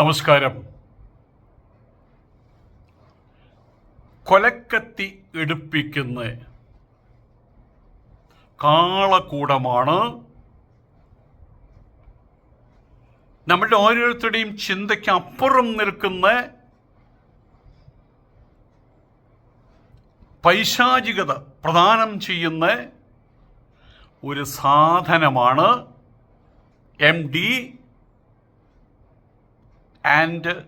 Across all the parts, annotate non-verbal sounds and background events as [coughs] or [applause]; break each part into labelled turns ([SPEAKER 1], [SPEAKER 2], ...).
[SPEAKER 1] നമസ്കാരം. കൊലക്കത്തി എടുപ്പിക്കുന്ന കാളക്കൂടമാണ് നമ്മുടെ ഓരോരുത്തരുടെയും ചിന്തയ്ക്ക് അപ്പുറം നിൽക്കുന്ന പൈശാചികത പ്രദാനം ചെയ്യുന്ന ഒരു സാധനമാണ് M D and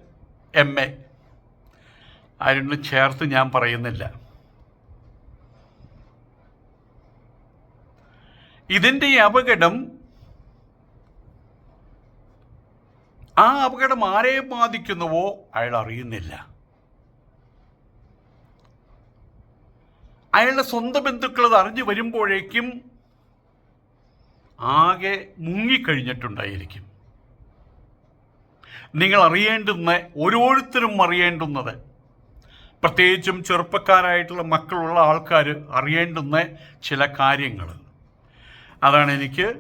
[SPEAKER 1] M A അതിനോട് ചേർത്ത് ഞാൻ പറയുന്നില്ല. ഇതിന്റെ അപകടം ആ അപകടം ആരെ ബാധിക്കുന്നുവോ അയാൾ അറിയുന്നില്ല. അയാളുടെ സ്വന്തം ബന്ധുക്കൾ അത് അറിഞ്ഞു വരുമ്പോഴേക്കും ആകെ മുങ്ങിക്കഴിഞ്ഞിട്ടുണ്ടായിരിക്കും. നിങ്ങൾ അറിയേണ്ടുന്ന ഓരോരുത്തരും അറിയേണ്ടുന്നത്. പ്രത്യേകിച്ചും ചെറുപ്പക്കാരായിട്ടുള്ള മക്കളുള്ള ആൾക്കാർ അറിയേണ്ടുന്ന ചില കാര്യങ്ങൾ. അതാണ് എനിക്ക്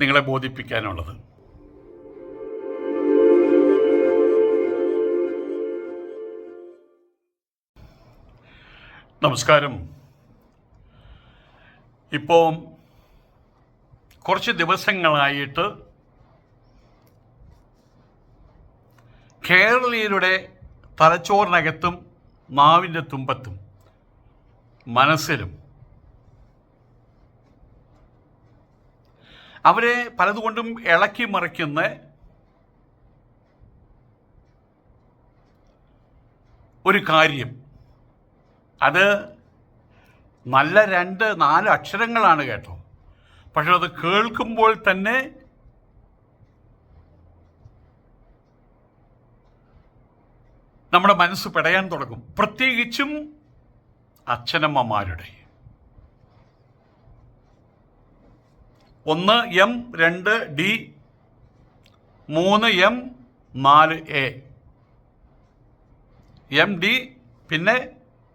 [SPEAKER 1] നിങ്ങളെ ബോധിപ്പിക്കാനുള്ളത്. നമസ്കാരം. ഇപ്പോൾ കുറച്ച് ദിവസങ്ങളായിട്ട് കേരളീയരുടെ തലച്ചോറിനകത്തും നാവിന്റെ തുമ്പത്തും മനസ്സിലും അവരെ പലതുകൊണ്ടും ഇളക്കി മറിക്കുന്ന ഒരു കാര്യം. അത് നല്ല രണ്ട് നാല് അക്ഷരങ്ങളാണ് കേട്ടോ. പക്ഷെ അത് കേൾക്കുമ്പോൾ തന്നെ നമ്മുടെ മനസ്സ് പെടയാൻ തുടങ്ങും. പ്രത്യേകിച്ചും അച്ഛനമ്മമാരുടെ. ഒന്ന് എം രണ്ട് ഡി മൂന്ന് എം നാല് എ. എം ഡി പിന്നെ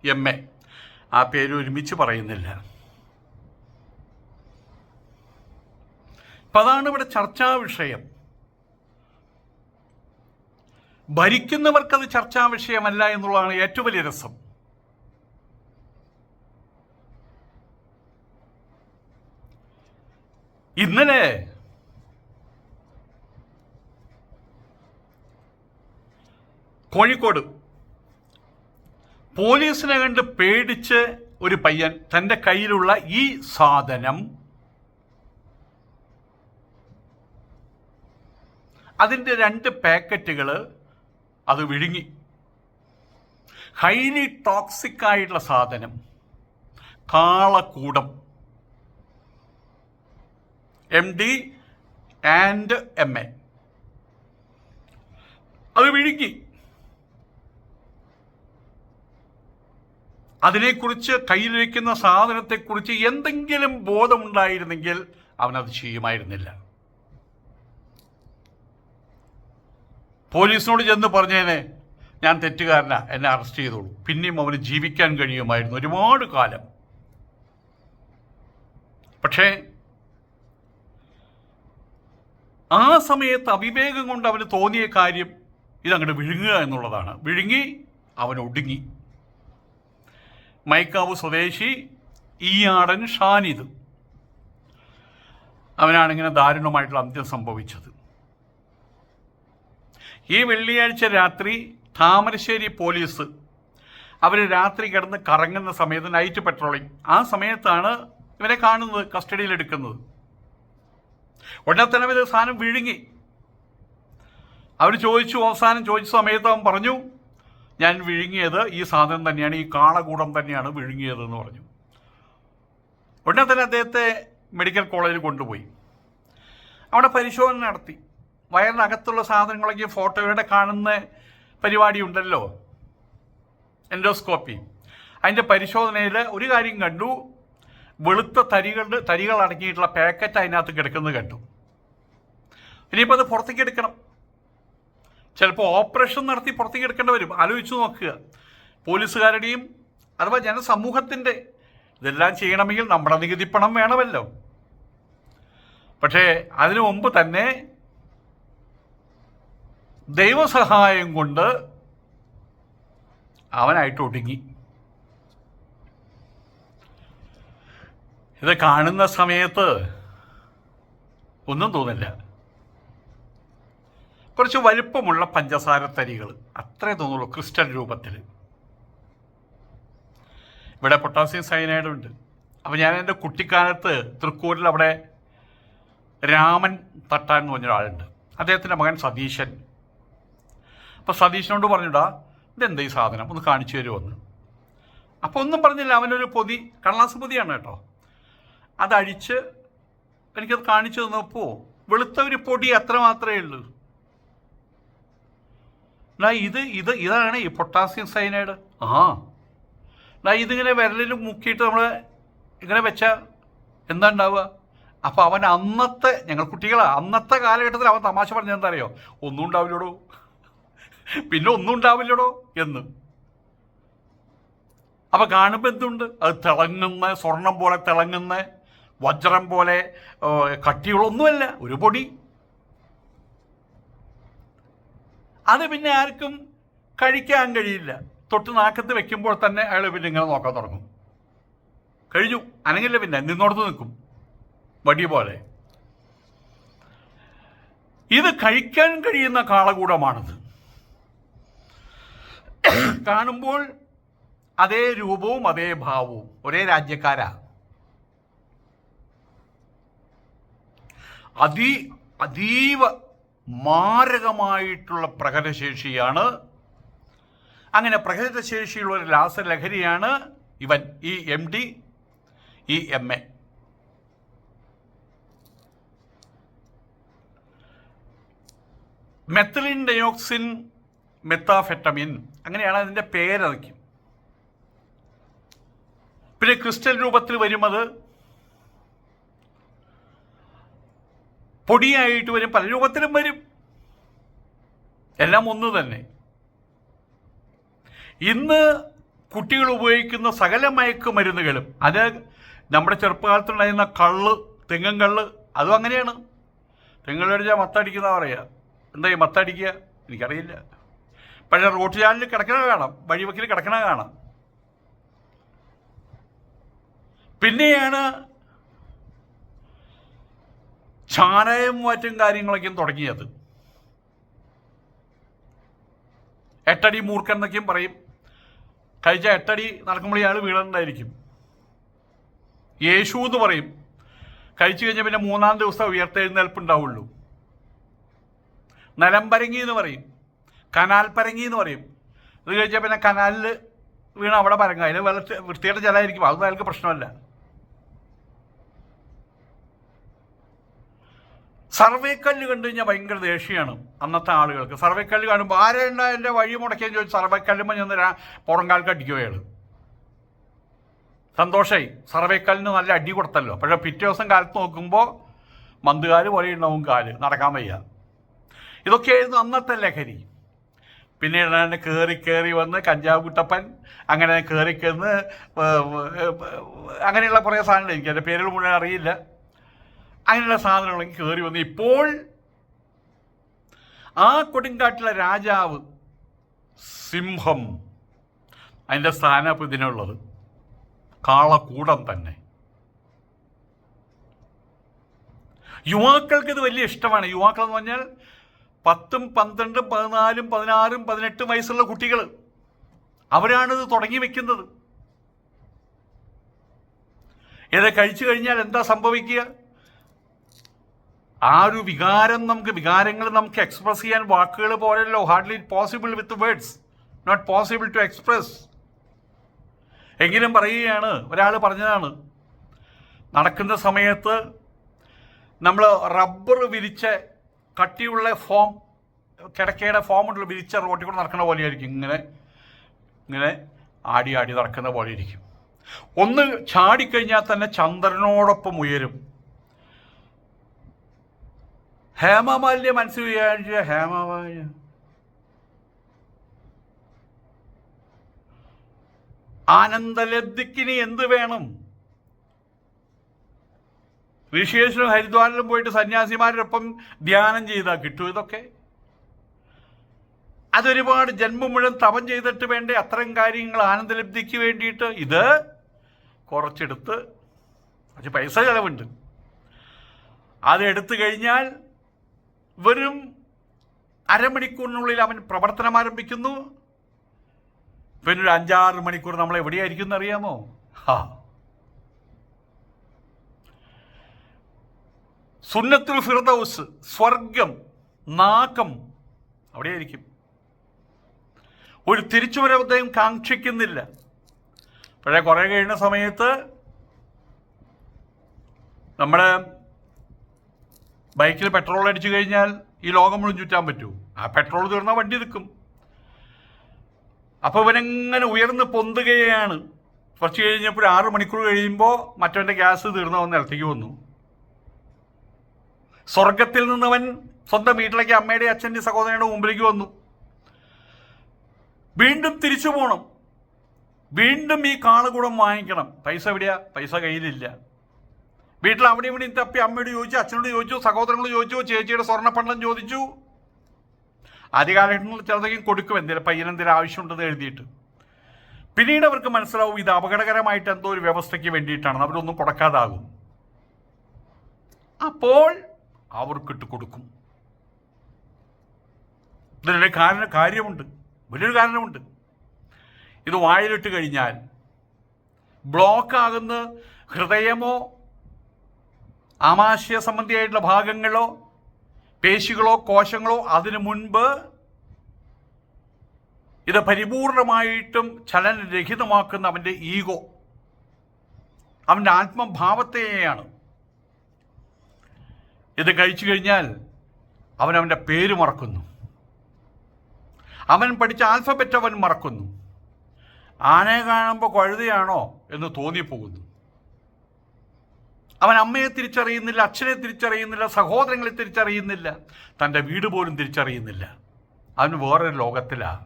[SPEAKER 1] എം എ. ആ പേര് ഒരുമിച്ച് പറയുന്നില്ല. അപ്പം അതാണ് ഇവിടെ ചർച്ചാ വിഷയം. ഭരിക്കുന്നവർക്കത് ചർച്ചാ വിഷയമല്ല എന്നുള്ളതാണ് ഏറ്റവും വലിയ രസം. ഇന്നലെ കോഴിക്കോട് പോലീസിനെ കണ്ട് പേടിച്ച് ഒരു പയ്യൻ തന്റെ കയ്യിലുള്ള ഈ സാധനം അതിന്റെ രണ്ട് പാക്കറ്റുകൾ അത് വിഴുങ്ങി. ഹൈലി ടോക്സിക് ആയിട്ടുള്ള സാധനം. കാളക്കൂടം. M D and M A അത് വിഴുങ്ങി. അതിനെക്കുറിച്ച് കയ്യിലിരിക്കുന്ന സാധനത്തെക്കുറിച്ച് എന്തെങ്കിലും ബോധമുണ്ടായിരുന്നെങ്കിൽ അവനത് ചെയ്യുമായിരുന്നില്ല. പോലീസിനോട് ചെന്ന് പറഞ്ഞേനെ. ഞാൻ തെറ്റുകാരന. എന്നെ അറസ്റ്റ് ചെയ്തോളൂ. പിന്നെയും അവന് ജീവിക്കാൻ കഴിയുമായിരുന്നു ഒരുപാട് കാലം. പക്ഷേ ആ സമയത്ത് അവിവേകം കൊണ്ട് അവന് തോന്നിയ കാര്യം ഇതങ്ങോട്ട് വിഴുങ്ങുക എന്നുള്ളതാണ്. വിഴുങ്ങി അവൻ ഒടുങ്ങി. മൈക്കാവ് സ്വദേശി ഈ ഈയാടൻ ഷാനിദ്. അവനാണിങ്ങനെ ദാരുണമായിട്ടുള്ള അന്ത്യം സംഭവിച്ചത്. ഈ വെള്ളിയാഴ്ച രാത്രി താമരശ്ശേരി പോലീസ് അവർ രാത്രി കിടന്ന് കറങ്ങുന്ന സമയത്ത് നൈറ്റ് പെട്രോളിംഗ് ആ സമയത്താണ് ഇവരെ കാണുന്നത് കസ്റ്റഡിയിലെടുക്കുന്നത് ഉടനെ തന്നെ ഇവർ സാധനം വിഴുങ്ങി. അവർ ചോദിച്ചു അവസാനം ചോദിച്ച സമയത്ത് അവൻ പറഞ്ഞു ഞാൻ വിഴുങ്ങിയത് ഈ സാധനം തന്നെയാണ് ഈ കാളകൂടം തന്നെയാണ് വിഴുങ്ങിയത് എന്ന് പറഞ്ഞു. ഉടനെ തന്നെ അദ്ദേഹത്തെ മെഡിക്കൽ കോളേജിൽ കൊണ്ടുപോയി. അവിടെ പരിശോധന നടത്തി. വയറിനകത്തുള്ള സാധനങ്ങളൊക്കെ ഫോട്ടോയുടെ കാണുന്ന പരിപാടി ഉണ്ടല്ലോ എൻഡോസ്കോപ്പി. അതിന്റെ പരിശോധനയിൽ ഒരു കാര്യം കണ്ടു. വെളുത്ത തരികളുടെ തരികൾ അടങ്ങിയിട്ടുള്ള പാക്കറ്റ് അതിനകത്ത് കിടക്കുന്നത് കണ്ടു. ഇനിയിപ്പോൾ അത് പുറത്തേക്ക് എടുക്കണം. ചിലപ്പോൾ ഓപ്പറേഷൻ നടത്തി പുറത്തേക്ക് എടുക്കേണ്ടി വരും. ആലോചിച്ച് നോക്കുക. പോലീസുകാരുടെയും അഥവാ ജനസമൂഹത്തിന്റെ ഇതെല്ലാം ചെയ്യണമെങ്കിൽ നമ്മുടെ നികുതിപ്പണം വേണമല്ലോ. പക്ഷേ അതിനു മുമ്പ് തന്നെ ദൈവസഹായം കൊണ്ട് അവനായിട്ട് ഒടുങ്ങി. ഇത് കാണുന്ന സമയത്ത് ഒന്നും തോന്നില്ല. കുറച്ച് വലിപ്പമുള്ള പഞ്ചസാര തരികൾ അത്രേ തോന്നുള്ളൂ ക്രിസ്റ്റൽ രൂപത്തിൽ ഇവിടെ പൊട്ടാസ്യം സയനൈഡ് ഉണ്ട് അപ്പോൾ ഞാൻ എന്റെ കുട്ടിക്കാലത്ത് തൃക്കൂരിൽ അവിടെ രാമൻ തട്ടാൻ എന്ന് പറഞ്ഞൊരാളുണ്ട്. അദ്ദേഹത്തിന്റെ മകൻ സതീശൻ. അപ്പോൾ സതീശനോട് പറഞ്ഞുടാ ഇതെന്താ ഈ സാധനം? ഒന്ന് കാണിച്ചു തരുമെന്ന് അപ്പോൾ ഒന്നും പറഞ്ഞില്ല. അവനൊരു പൊതി കടലാസ് പൊതിയാണ് കേട്ടോ. അതഴിച്ച് എനിക്കത് കാണിച്ചു തന്നപ്പോൾ വെളുത്ത ഒരു പൊടി അത്ര മാത്രമേ ഉള്ളൂ. എന്നാ ഇത് ഇത് ഇതാണ് ഈ പൊട്ടാസ്യം സൈനൈഡ് ആ. എന്നാ ഇതിങ്ങനെ വിരലിൽ മുക്കിയിട്ട് നമ്മൾ ഇങ്ങനെ വെച്ചാൽ എന്താ ഉണ്ടാവുക? അപ്പോൾ അവൻ അന്നത്തെ ഞങ്ങൾ കുട്ടികളാണ് അന്നത്തെ കാലഘട്ടത്തിൽ അവൻ തമാശ പറഞ്ഞെന്താ അറിയോ? ഒന്നും ഉണ്ടാവില്ലടോ. പിന്നെ ഒന്നും ഉണ്ടാവില്ലടോ എന്ന്. അപ്പൊ കാണുമ്പോൾ എന്തുണ്ട്? അത് തിളങ്ങുന്ന സ്വർണം പോലെ തിളങ്ങുന്ന വജ്രം പോലെ കട്ടികളൊന്നുമല്ല ഒരു പൊടി. അത് പിന്നെ ആർക്കും കഴിക്കാൻ കഴിയില്ല. തൊട്ട് നാക്കത്ത് വെക്കുമ്പോൾ തന്നെ അയാൾ പിന്നെ ഇങ്ങനെ നോക്കാൻ തുടങ്ങും. കഴിഞ്ഞു. അനങ്ങില്ല പിന്നെ. നിന്നോടത്ത് നിൽക്കും. വടി പോലെ. ഇത് കഴിക്കാൻ കഴിയുന്ന കാളകൂടമാണിത്. [coughs] കാണുമ്പോൾ അതേ രൂപവും അതേ ഭാവവും. ഒരേ രാജ്യക്കാരാ. അതി അതീവ മാരകമായിട്ടുള്ള പ്രകടശേഷിയാണ് അങ്ങനെ പ്രകടശേഷിയുള്ള ഒരു രാസലഹരിയാണ് ഇവൻ ഈ എം ഡി ഈ M A. Methylene dioxin methamphetamine. അങ്ങനെയാണ് അതിന്റെ പേരറിക്കും പിന്നെ ക്രിസ്റ്റൽ രൂപത്തിൽ വരുന്നത് പൊടിയായിട്ട് വരും പല രൂപത്തിലും വരും. എല്ലാം ഒന്ന് തന്നെ. ഇന്ന് കുട്ടികൾ ഉപയോഗിക്കുന്ന സകല മയക്കുമരുന്നുകളും അത് നമ്മുടെ ചെറുപ്പകാലത്തുണ്ടായിരുന്ന കള്ള് തെങ്ങും കള്ള് അതും അങ്ങനെയാണ്. തെങ്ങ് അടിച്ചാൽ മത്തടിക്കുന്ന പറയുക എന്താ ഈ മത്തടിക്കുക? എനിക്കറിയില്ല. പക്ഷേ റോഡ് ചാനലിൽ കിടക്കണ കാണാം വഴിവക്കിൽ കിടക്കണ കാണാം. പിന്നെയാണ് ചാനയം മാറ്റം കാര്യങ്ങളൊക്കെയും തുടങ്ങിയത്. എട്ടടി മൂർഖൻ എന്നൊക്കെയും പറയും. കഴിച്ച എട്ടടി നടക്കുമ്പോൾ ഇയാൾ വീണുണ്ടായിരിക്കും. യേശു എന്ന് പറയും. കഴിച്ചു കഴിഞ്ഞാൽ പിന്നെ മൂന്നാം ദിവസം ഉയർത്തെഴുന്നേൽപ്പ് നിലംപരങ്ങി എന്ന് പറയും. കനാൽ പരങ്ങി എന്ന് പറയും. ഇത് കഴിച്ചാൽ പിന്നെ കനാലിൽ വീണ് അവിടെ പരങ്ങ. അതിൽ വെള്ള വൃത്തിയുടെ ജലമായിരിക്കും അതൊന്നും അയാൾക്ക് പ്രശ്നമല്ല. സർവേക്കല്ല് കണ്ടു കഴിഞ്ഞാൽ ഭയങ്കര ദേഷ്യമാണ് അന്നത്തെ ആളുകൾക്ക്. സർവേക്കല്ല് കാണുമ്പോൾ ആരെയുണ്ട എന്റെ വഴി മുടക്കിയെന്ന് ചോദിച്ചു സർവേക്കല്ലുമ്പോൾ ഞാൻ പുറങ്കാൽക്ക് അടിക്കുകയാണ് സന്തോഷമായി സർവേക്കല്ലിന് നല്ല അടി കൊടുത്തല്ലോ. പക്ഷേ പിറ്റേ ദിവസം കാലത്ത് നോക്കുമ്പോൾ മന്തുകാൽ പോലെ ഉണ്ടാവും കാൽ. നടക്കാൻ വയ്യ. ഇതൊക്കെയായിരുന്നു അന്നത്തെ ലഹരി. പിന്നീട് ഞാൻ കയറി കയറി വന്ന് കഞ്ചാവ് കുട്ടപ്പൻ അങ്ങനെ കയറി കയറുന്ന അങ്ങനെയുള്ള കുറേ സാധനങ്ങൾ എനിക്ക്. എന്റെ പേരുകൾ മുഴുവൻ അറിയില്ല. അങ്ങനെയുള്ള സാധനങ്ങളൊക്കെ കയറി വന്ന്. ഇപ്പോൾ ആ കൊടുങ്കാട്ടിലെ രാജാവ് സിംഹം. അതിന്റെ സ്ഥാനം ഇതിനുള്ളത്. കാളക്കൂടം തന്നെ. യുവാക്കൾക്ക് ഇത് വലിയ ഇഷ്ടമാണ്. യുവാക്കൾ എന്ന് പറഞ്ഞാൽ പത്തും പന്ത്രണ്ടും പതിനാലും പതിനാറും പതിനെട്ടും വയസ്സുള്ള കുട്ടികൾ അവരാണ് ഇത് തുടങ്ങി വെക്കുന്നത്. ഇത് കഴിച്ചു കഴിഞ്ഞാൽ എന്താ സംഭവിക്കുക? ആ ഒരു വികാരം നമുക്ക് വികാരങ്ങൾ നമുക്ക് എക്സ്പ്രസ് ചെയ്യാൻ വാക്കുകൾ പോലല്ലോ hardly possible with words not possible to express എങ്കിലും പറയുകയാണ് ഒരാൾ പറഞ്ഞതാണ് നടക്കുന്ന സമയത്ത് നമ്മൾ റബ്ബർ വിരിച്ച കട്ടിയുള്ള ഫോം കിടക്കയുടെ ഫോം ഉണ്ടല്ലോ വിരിച്ച റോട്ടിൽ കൂടെ നടക്കുന്ന പോലെയായിരിക്കും. ഇങ്ങനെ ഇങ്ങനെ ആടി ആടി നടക്കുന്ന പോലെ ഇരിക്കും ഒന്ന് ചാടിക്കഴിഞ്ഞാൽ തന്നെ ചന്ദ്രനോടൊപ്പം ഉയരും. ഹേമമാലിന്യ മനസ്സിൽ വിചാരിച്ച ഹേമമാലിന്യ. ആനന്ദലബ്ധിക്കിനി എന്ത് വേണം? ഋഷിയേശ്വരം ഹരിദ്വാറിലും പോയിട്ട് സന്യാസിമാരോടൊപ്പം ധ്യാനം ചെയ്താൽ കിട്ടും ഇതൊക്കെ. അതൊരുപാട് ജന്മം മുഴുവൻ തപം ചെയ്തിട്ട് വേണ്ടേ അത്തരം കാര്യങ്ങൾ ആനന്ദലബ്ധിക്ക് വേണ്ടിയിട്ട്. ഇത് കുറച്ചെടുത്ത് കുറച്ച് പൈസ ചിലവുണ്ട്. അത് എടുത്തു കഴിഞ്ഞാൽ വെറും അരമണിക്കൂറിനുള്ളിൽ അവൻ പ്രവർത്തനം ആരംഭിക്കുന്നു. പിന്നെ ഒരു അഞ്ചാറ് മണിക്കൂർ നമ്മൾ എവിടെയായിരിക്കും എന്നറിയാമോ ഹാ. സുന്നത്തുൽ ഫിർദൗസ് സ്വർഗം നാക്കം അവിടെയായിരിക്കും. ഒരു തിരിച്ചുവരവ് അദ്ദേഹം കാക്ഷിക്കുന്നില്ല. പക്ഷേ കുറേ കഴിഞ്ഞ സമയത്ത് നമ്മൾ ബൈക്കിൽ പെട്രോൾ അടിച്ചു കഴിഞ്ഞാൽ ഈ ലോകം മുഴുവൻ ചുറ്റാൻ പറ്റൂ ആ പെട്രോൾ തീർന്നാൽ വണ്ടി നിൽക്കും അപ്പോൾ ഇവനെങ്ങനെ ഉയർന്ന് പൊന്തുകയാണ്? കുറച്ച് കഴിഞ്ഞപ്പോൾ ആറ് മണിക്കൂർ കഴിയുമ്പോൾ മറ്റവന്റെ ഗ്യാസ് തീർന്നു വന്ന് നിലത്തേക്ക് വന്നു. സ്വർഗത്തിൽ നിന്നവൻ സ്വന്തം വീട്ടിലേക്ക് അമ്മയുടെ അച്ഛന്റെ സഹോദരയുടെ മുമ്പിലേക്ക് വന്നു. വീണ്ടും തിരിച്ചു പോകണം വീണ്ടും ഈ കാളുകൂടം വാങ്ങിക്കണം. പൈസ എവിടെയാ? പൈസ കയ്യിലില്ല. വീട്ടിൽ അവിടെ ഇവിടെയും തപ്പി അമ്മയോട് ചോദിച്ചു അച്ഛനോട് ചോദിച്ചു സഹോദരങ്ങളോട് ചോദിച്ചു ചേച്ചിയുടെ സ്വർണപ്പണ്ടം ചോദിച്ചു. ആദ്യ കാലഘട്ടങ്ങളിൽ ചിലതൊക്കെ കൊടുക്കും. എന്തെങ്കിലും എന്തേലും ആവശ്യമുണ്ടെന്ന് എഴുതിയിട്ട്. പിന്നീട് അവർക്ക് മനസ്സിലാവും ഇത് അപകടകരമായിട്ട് എന്തോ ഒരു വ്യവസ്ഥയ്ക്ക് വേണ്ടിയിട്ടാണ് അവരൊന്നും കൊടുക്കാതാകും. അപ്പോൾ അവർക്കിട്ട് കൊടുക്കും. ഇതിനൊരു കാരണ കാര്യമുണ്ട്. വലിയൊരു കാരണമുണ്ട്. ഇത് വായിലിട്ട് കഴിഞ്ഞാൽ ബ്ലോക്ക് ആകുന്ന ഹൃദയമോ ആമാശയ സംബന്ധിയായിട്ടുള്ള ഭാഗങ്ങളോ പേശികളോ കോശങ്ങളോ അതിനു മുൻപ് ഇത് പരിപൂർണമായിട്ടും ചലനരഹിതമാക്കുന്ന അവന്റെ ഈഗോ അവന്റെ ആത്മഭാവത്തെയാണ്. ഇത് കഴിച്ചു കഴിഞ്ഞാൽ അവൻ അവന്റെ പേര് മറക്കുന്നു. അവൻ പഠിച്ച ആൽഫബറ്റ് അവൻ മറക്കുന്നു. ആനയെ കാണുമ്പോൾ കഴുതയാണോ എന്ന് തോന്നിപ്പോകുന്നു. അവൻ അമ്മയെ തിരിച്ചറിയുന്നില്ല അച്ഛനെ തിരിച്ചറിയുന്നില്ല സഹോദരങ്ങളെ തിരിച്ചറിയുന്നില്ല തന്റെ വീട് പോലും തിരിച്ചറിയുന്നില്ല. അവൻ വേറൊരു ലോകത്തിലാണ്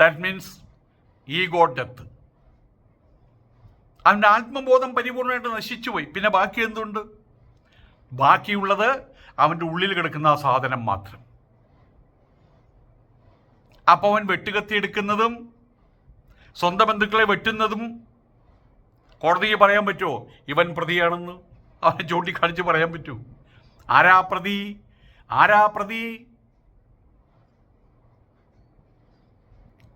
[SPEAKER 1] ദാറ്റ് മീൻസ് ഈ ഗോഡ് ഡെത്ത് അവന്റെ ആത്മബോധം പരിപൂർണമായിട്ട് നശിച്ചുപോയി. പിന്നെ ബാക്കി എന്തുണ്ട്? ബാക്കിയുള്ളത് അവന്റെ ഉള്ളിൽ കിടക്കുന്ന ആ സാധനം മാത്രം. അപ്പോൾ അവൻ വെട്ടുകത്തി എടുക്കുന്നതും സ്വന്തം ബന്ധുക്കളെ വെട്ടുന്നതും കോടതിക്ക് പറയാൻ പറ്റുമോ? ഇവൻ പ്രതിയാണെന്ന് അവനെ ചൂണ്ടിക്കാണിച്ച് പറയാൻ പറ്റൂ. ആരാ പ്രതി? ആരാ പ്രതി?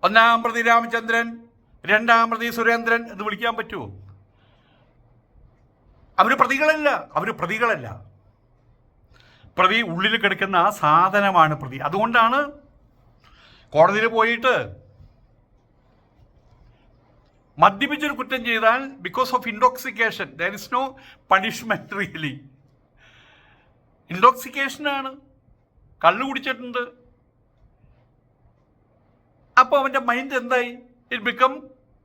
[SPEAKER 1] ഒന്നാം പ്രതി രാമചന്ദ്രൻ രണ്ടാം പ്രതി സുരേന്ദ്രൻ എന്ന് വിളിക്കാൻ പറ്റുമോ? അവർ പ്രതികളല്ല അവർ പ്രതികളല്ല. പ്രതി ഉള്ളിൽ കിടക്കുന്ന ആ സാധനമാണ് പ്രതി. അതുകൊണ്ടാണ് കോടതിയിൽ പോയിട്ട് മദ്യപിച്ചൊരു കുറ്റം ചെയ്താൽ because of intoxication there is no punishment really ഇൻടോക്സിക്കേഷനാണ് കള്ളു കുടിച്ചിട്ടുണ്ട്. അപ്പോൾ അവന്റെ മൈൻഡ് എന്തായി? It become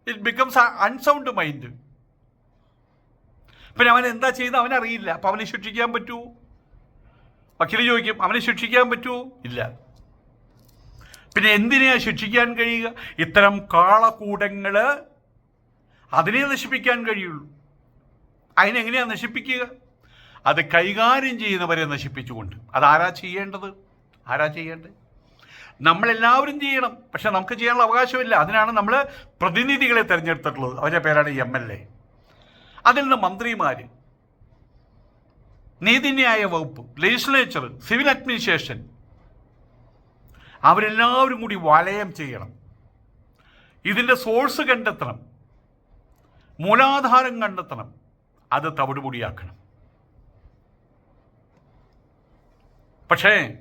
[SPEAKER 1] it becomes unsound mind പിന്നെ അവൻ എന്താ ചെയ്യുന്നത് അവനറിയില്ല. അപ്പം അവനെ ശിക്ഷിക്കാൻ പറ്റൂ? വക്കീൽ ചോദിക്കും അവനെ ശിക്ഷിക്കാൻ പറ്റൂ? ഇല്ല. പിന്നെ എന്തിനെയാണ് ശിക്ഷിക്കാൻ കഴിയുക? ഇത്തരം കാളകൂടങ്ങൾ അതിനെ നശിപ്പിക്കാൻ കഴിയുള്ളൂ. അതിനെങ്ങനെയാ നശിപ്പിക്കുക? അത് കൈകാര്യം ചെയ്യുന്നവരെ നശിപ്പിച്ചുകൊണ്ട്. അതാരാ ചെയ്യേണ്ടത്? ആരാ ചെയ്യേണ്ടത്? നമ്മളെല്ലാവരും ചെയ്യണം. പക്ഷെ നമുക്ക് ചെയ്യാനുള്ള അവകാശമില്ല. അതിനാണ് നമ്മൾ പ്രതിനിധികളെ തിരഞ്ഞെടുത്തിട്ടുള്ളത്. അവരുടെ പേരാണ് എം എൽ എ. അതിൽ നിന്ന് മന്ത്രിമാർ നീതിന്യായ വകുപ്പ് ലെജിസ്ലേച്ചർ സിവിൽ അഡ്മിനിസ്ട്രേഷൻ അവരെല്ലാവരും കൂടി വലയം ചെയ്യണം. ഇതിന്റെ സോഴ്സ് കണ്ടെത്തണം. മൂലാധാരം കണ്ടെത്തണം. അത് തവിടുപൊടിയാക്കണം. പക്ഷേ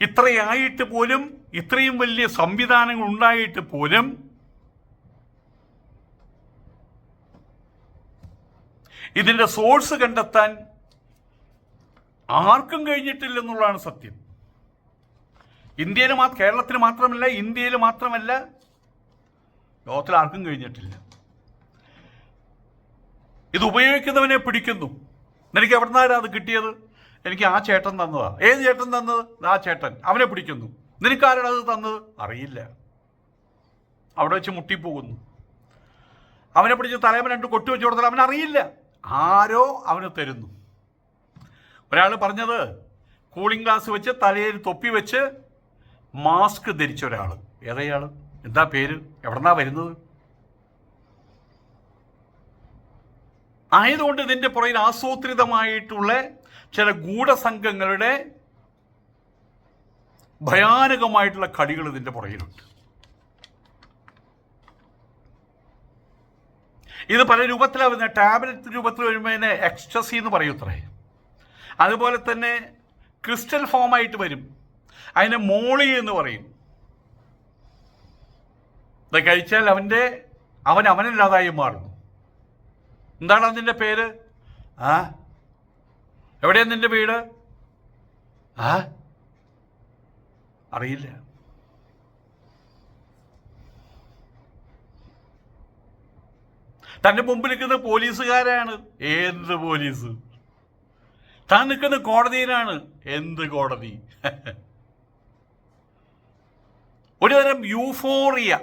[SPEAKER 1] ഇത്രയായിട്ട് പോലും ഇത്രയും വലിയ സംവിധാനങ്ങൾ ഉണ്ടായിട്ട് പോലും ഇതിന്റെ സോഴ്സ് കണ്ടെത്താൻ ആർക്കും കഴിഞ്ഞിട്ടില്ലെന്നുള്ളതാണ് സത്യം. ഇന്ത്യയിൽ മാത്രം മാത്രമല്ല ഇന്ത്യയിൽ മാത്രമല്ല ലോകത്തിൽ ആർക്കും കഴിഞ്ഞിട്ടില്ല. ഇത് ഉപയോഗിക്കുന്നവനെ പിടിക്കുന്നു. നിനക്ക് എവിടെ നിന്നാണ് അത് കിട്ടിയത്? എനിക്ക് ആ ചേട്ടൻ തന്നതാ. ഏത് ചേട്ടൻ തന്നത്? ആ ചേട്ടൻ. അവനെ പിടിക്കുന്നു. നിനക്കാരാണ് അത് തന്നത്? അറിയില്ല. അവിടെ വെച്ച് മുട്ടിപ്പോകുന്നു. അവനെ പിടിച്ച് തലയമ്മ രണ്ട് കൊട്ടി വെച്ച് കൊടുത്താൽ അവനറിയില്ല. ആരോ അവന് തരുന്നു. ഒരാൾ പറഞ്ഞത് കൂളിംഗ് ഗ്ലാസ് വെച്ച് തലയിൽ തൊപ്പി വെച്ച് മാസ്ക് ധരിച്ച ഒരാൾ ഏതയാൾ എന്താ പേര്? എവിടെന്നാ വരുന്നത്? ആയതുകൊണ്ട് ഇതിന്റെ പുറയിൽ ആസൂത്രിതമായിട്ടുള്ള ചില ഗൂഢസംഘങ്ങളുടെ ഭയാനകമായിട്ടുള്ള കളികൾ ഇതിന്റെ പുറകിലുണ്ട്. ഇത് പല രൂപത്തിലാണ് വരുന്നത് ടാബ്ലറ്റ് രൂപത്തിൽ വരുമ്പോൾ അതിനെ എക്സ്ട്രസി എന്ന് പറയൂത്രേ അതുപോലെ തന്നെ ക്രിസ്റ്റൽ ഫോമായിട്ട് വരും. അതിനെ മോളി എന്ന് പറയും. ഇത് കഴിച്ചാൽ അവന്റെ അവൻ അവനല്ലാതായി മാറുന്നു. എന്താണ് അതിന്റെ പേര്? ആ? എവിടെയാണ് നിന്റെ വീട്? ആ? അറിയില്ല. തന്റെ മുമ്പിൽ നിൽക്കുന്ന പോലീസുകാരാണ്. എന്ത് പോലീസ്? താൻ നിൽക്കുന്ന കോടതിയിലാണ്. എന്ത് കോടതി? [laughs] ഒരു തരം യൂഫോറിയ.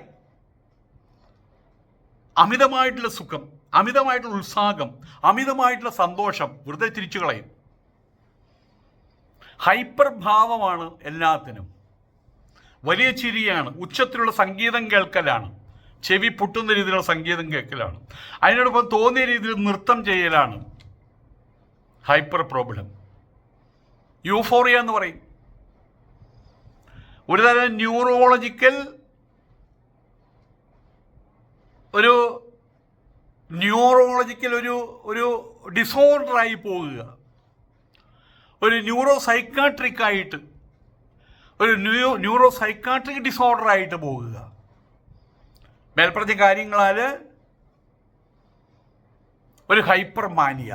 [SPEAKER 1] അമിതമായിട്ടുള്ള സുഖം അമിതമായിട്ടുള്ള ഉത്സാഹം അമിതമായിട്ടുള്ള സന്തോഷം വെറുതെ തിരിച്ചു കളയും. ഹൈപ്പർ ഭാവമാണ് എല്ലാത്തിനും. വലിയ ചിരിയാണ്. ഉച്ചത്തിലുള്ള സംഗീതം കേൾക്കലാണ്. ചെവി പൊട്ടുന്ന രീതിയിലുള്ള സംഗീതം കേൾക്കലാണ്. അതിനോടൊപ്പം തോന്നിയ രീതിയിൽ നൃത്തം ചെയ്യലാണ് ഹൈപ്പർ പ്രോബ്ലം. യൂഫോറിയ എന്ന് പറയും. ഒരു തരം ന്യൂറോളജിക്കൽ ഒരു ന്യൂറോളജിക്കൽ ഒരു ഒരു ഡിസോർഡറായി പോകുക. ഒരു ന്യൂറോ സൈക്കാട്രിക് ആയിട്ട് ഒരു ന്യൂ ന്യൂറോ സൈക്കാട്രിക് ഡിസോർഡർ ആയിട്ട് പോകുക. മേൽപ്പറഞ്ഞ കാര്യങ്ങളാൽ ഒരു ഹൈപ്പർ മാനിയ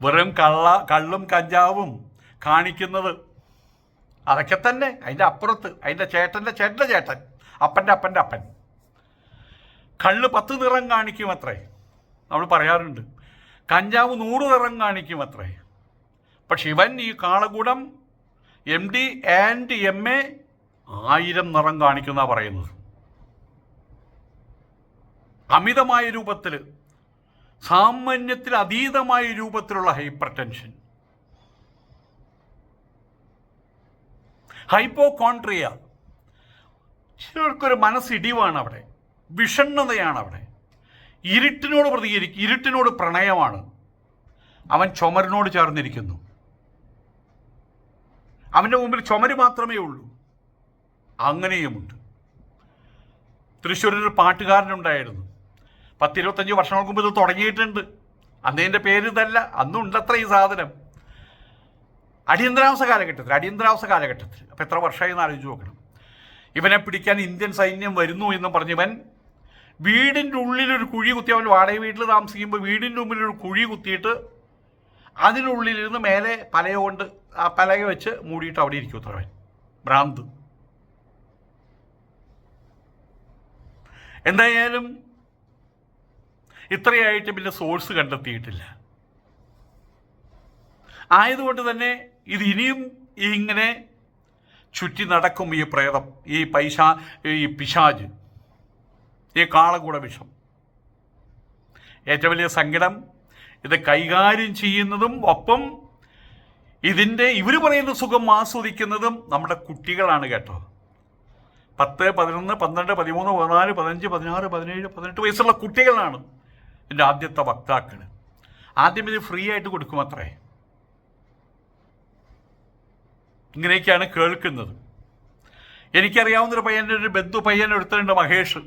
[SPEAKER 1] വെറും കള്ള കള്ളും കഞ്ചാവും കാണിക്കുന്നത് അതൊക്കെ തന്നെ. അതിന്റെ അപ്പുറത്ത് അതിന്റെ ചേട്ടന്റെ ചേട്ടന്റെ ചേട്ടൻ അപ്പന്റെ അപ്പന്റെ അപ്പൻ. കള്ള് പത്ത് നിറം കാണിക്കും അത്രേ നമ്മൾ പറയാറുണ്ട്. കഞ്ചാവ് നൂറ് നിറം കാണിക്കും അത്രേ പക്ഷെ ഇവൻ ഈ കാളകൂടം M D and M A ആയിരം നിറം കാണിക്കുന്ന പറയുന്നത്. അമിതമായ രൂപത്തിൽ സാമാന്യത്തിൽ അതീതമായ രൂപത്തിലുള്ള ഹൈപ്പർ ടെൻഷൻ ഹൈപ്പോകോൺട്രിയ ചിലർക്കൊരു മനസ്സിടിവാണ് അവിടെ വിഷണ്ണതയാണ് അവിടെ ഇരുട്ടിനോട് പ്രതികരിക്കും ഇരുട്ടിനോട് പ്രണയമാണ്. അവൻ ചുമരിനോട് ചേർന്നിരിക്കുന്നു. അവന്റെ മുമ്പിൽ ചുമര് മാത്രമേ ഉള്ളൂ. അങ്ങനെയുമുണ്ട്. തൃശ്ശൂരിൽ ഒരു പാട്ടുകാരനുണ്ടായിരുന്നു. പത്തിരുപത്തഞ്ച് വർഷങ്ങൾക്ക് മുമ്പ് ഇത് തുടങ്ങിയിട്ടുണ്ട്. അന്നതിന്റെ പേര് ഇതല്ല അന്നുണ്ടത്ര ഈ സാധനം. അടിയന്തരാവസ്ഥ കാലഘട്ടത്തിൽ അടിയന്തരാവസ്ഥ കാലഘട്ടത്തിൽ. അപ്പോൾ എത്ര വർഷമായി എന്ന് ആലോചിച്ച് നോക്കണം. ഇവനെ പിടിക്കാൻ ഇന്ത്യൻ സൈന്യം വരുന്നു എന്ന് പറഞ്ഞവൻ വീടിന്റെ ഉള്ളിലൊരു കുഴി കുത്തി അവൻ വാടക വീട്ടിൽ താമസിക്കുമ്പോൾ വീടിന്റെ മുമ്പിലൊരു കുഴി കുത്തിയിട്ട് അതിനുള്ളിലിരുന്ന് മേലെ പലക കൊണ്ട് ആ പലക വെച്ച് മൂടിയിട്ട് അവിടെ ഇരിക്കും ഉത്തരവൻ ഭ്രാന്ത്. എന്തായാലും ഇത്രയായിട്ട് പിന്നെ സോഴ്സ് കണ്ടെത്തിയിട്ടില്ല. ആയതുകൊണ്ട് തന്നെ ഇത് ഇനിയും ഇങ്ങനെ ചുറ്റി നടക്കും ഈ പ്രേതം ഈ പൈശാ ഈ പിശാജ് ഈ കാളകൂട വിഷം. ഏറ്റവും വലിയ സങ്കടം ഇത് കൈകാര്യം ചെയ്യുന്നതും ഒപ്പം ഇതിന്റെ ഇവർ പറയുന്ന സുഖം ആസ്വദിക്കുന്നതും നമ്മുടെ കുട്ടികളാണ് കേട്ടോ. പത്ത് പതിനൊന്ന് പന്ത്രണ്ട് പതിമൂന്ന് പതിനാല് പതിനഞ്ച് പതിനാറ് പതിനേഴ് പതിനെട്ട് വയസ്സുള്ള കുട്ടികളാണ് എന്റെ ആദ്യത്തെ വക്താക്കൾ. ആദ്യം ഇത് ഫ്രീ ആയിട്ട് കൊടുക്കും അത്രേ. ഇങ്ങനെയൊക്കെയാണ് കേൾക്കുന്നത്. എനിക്കറിയാവുന്നൊരു പയ്യന്റെ ഒരു ബന്ധു പയ്യൻ എടുത്തിട്ടുണ്ട് മഹേഷ്.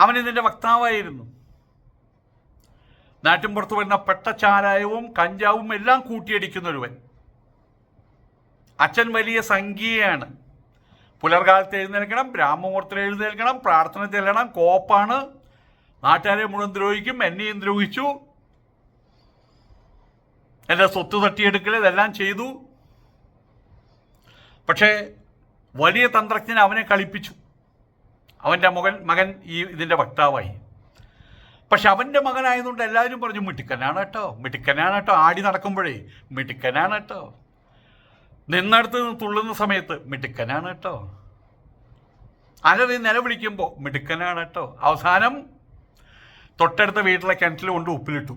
[SPEAKER 1] അവൻ ഇതിന്റെ വക്താവായിരുന്നു. നാട്ടിൻ പുറത്ത് വരുന്ന പെട്ടച്ചാരായവും കഞ്ചാവും എല്ലാം കൂട്ടിയടിക്കുന്ന ഒരുവൻ അച്ഛൻ വലിയ സംഖ്യയാണ്. പുലർകാലത്ത് എഴുന്നേൽക്കണം ബ്രാഹ്മമുഹൂർത്തം എഴുന്നേൽക്കണം പ്രാർത്ഥന ചെല്ലണം കോപ്പാണ്. നാട്ടുകാരെ മുഴുവൻ ദ്രോഹിക്കും എന്നെയും ദ്രോഹിച്ചു. എന്റെ സ്വത്ത് തട്ടിയെടുക്കൽ ഇതെല്ലാം ചെയ്തു. പക്ഷേ വലിയ തന്ത്രജ്ഞൻ അവനെ കളിപ്പിച്ചു. അവന്റെ മകൻ മകൻ ഈ ഇതിന്റെ വക്താവായി. പക്ഷെ അവന്റെ മകനായതുകൊണ്ട് എല്ലാവരും പറഞ്ഞു മിടുക്കനാണ് കേട്ടോ മിടുക്കനാണ് കേട്ടോ ആടി നടക്കുമ്പോഴേ മിടുക്കനാണ് കേട്ടോ. നിന്നടുത്ത് നിന്ന് തുള്ളുന്ന സമയത്ത് മിടുക്കനാണ് കേട്ടോ. അലറി നിലവിളിക്കുമ്പോൾ മിടുക്കനാണ് കേട്ടോ. അവസാനം തൊട്ടടുത്ത വീട്ടിലെ കിണറ്റിൽ കൊണ്ട് ഉപ്പിലിട്ടു.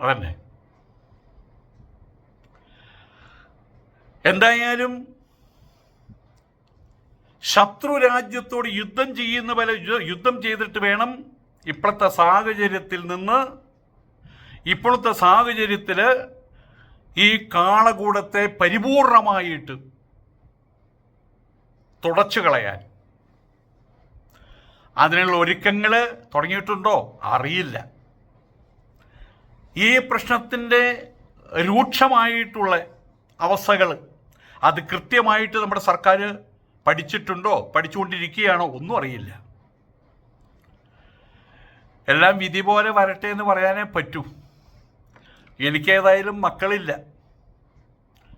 [SPEAKER 1] അതന്നെ. എന്തായാലും ശത്രു രാജ്യത്തോട് യുദ്ധം ചെയ്യുന്ന പോലെ യുദ്ധം ചെയ്തിട്ട് വേണം ഇപ്പോഴത്തെ സാഹചര്യത്തിൽ നിന്ന്. ഇപ്പോഴത്തെ സാഹചര്യത്തിൽ ഈ കാളകൂടത്തെ പരിപൂർണമായിട്ട് തുടച്ചു കളയാൻ. അതിനുള്ള ഒരുക്കങ്ങൾ തുടങ്ങിയിട്ടുണ്ടോ? അറിയില്ല. ഈ പ്രശ്നത്തിന്റെ രൂക്ഷമായിട്ടുള്ള അവസ്ഥകൾ അത് കൃത്യമായിട്ട് നമ്മുടെ സർക്കാർ പഠിച്ചിട്ടുണ്ടോ? പഠിച്ചുകൊണ്ടിരിക്കുകയാണോ? ഒന്നും അറിയില്ല. എല്ലാം വിധി പോലെ വരട്ടെ എന്ന് പറയാനേ പറ്റൂ. എനിക്കേതായാലും മക്കളില്ല.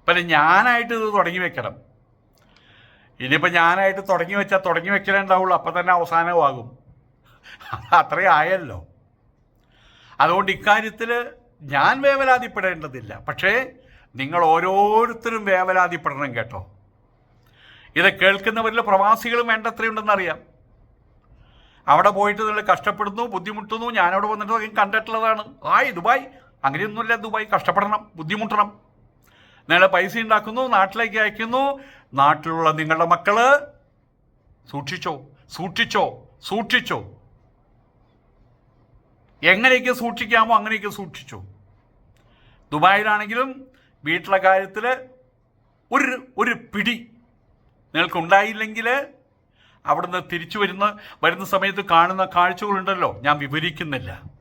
[SPEAKER 1] പിന്നെ ഞാനായിട്ട് ഇത് തുടങ്ങി വെക്കണം. ഇനിയിപ്പോൾ ഞാനായിട്ട് തുടങ്ങി വെച്ചാൽ തുടങ്ങി വെക്കലേ ഉണ്ടാവുള്ളൂ. അപ്പം തന്നെ അവസാനമാകും. അത്രയും ആയല്ലോ. അതുകൊണ്ട് ഇക്കാര്യത്തിൽ ഞാൻ വേവലാതിപ്പെടേണ്ടതില്ല. പക്ഷേ നിങ്ങൾ ഓരോരുത്തരും വേവലാതിപ്പെടണം കേട്ടോ. ഇത് കേൾക്കുന്നവരിൽ പ്രവാസികളും വേണ്ടത്രയുണ്ടെന്നറിയാം. അവിടെ പോയിട്ട് നിങ്ങൾ കഷ്ടപ്പെടുന്നു ബുദ്ധിമുട്ടുന്നു ഞാനവിടെ വന്നിട്ട് കണ്ടിട്ടുള്ളതാണ്. ആയി ദുബായ്. അങ്ങനെയൊന്നുമില്ല ദുബായ് കഷ്ടപ്പെടണം ബുദ്ധിമുട്ടണം. നിങ്ങൾ പൈസ ഉണ്ടാക്കുന്നു നാട്ടിലേക്ക് അയക്കുന്നു. നാട്ടിലുള്ള നിങ്ങളുടെ മക്കൾ സൂക്ഷിച്ചോ സൂക്ഷിച്ചോ സൂക്ഷിച്ചോ. എങ്ങനെയൊക്കെ സൂക്ഷിക്കാമോ അങ്ങനെയൊക്കെ സൂക്ഷിച്ചോ. ദുബായിലാണെങ്കിലും വീട്ടിലെ കാര്യത്തിൽ ഒരു ഒരു പിടി നിങ്ങൾക്കുണ്ടായില്ലെങ്കിൽ അവിടുന്ന് തിരിച്ചു വരുന്ന വരുന്ന സമയത്ത് കാണുന്ന കാഴ്ചകളുണ്ടല്ലോ. ഞാൻ വിവരിക്കുന്നില്ല.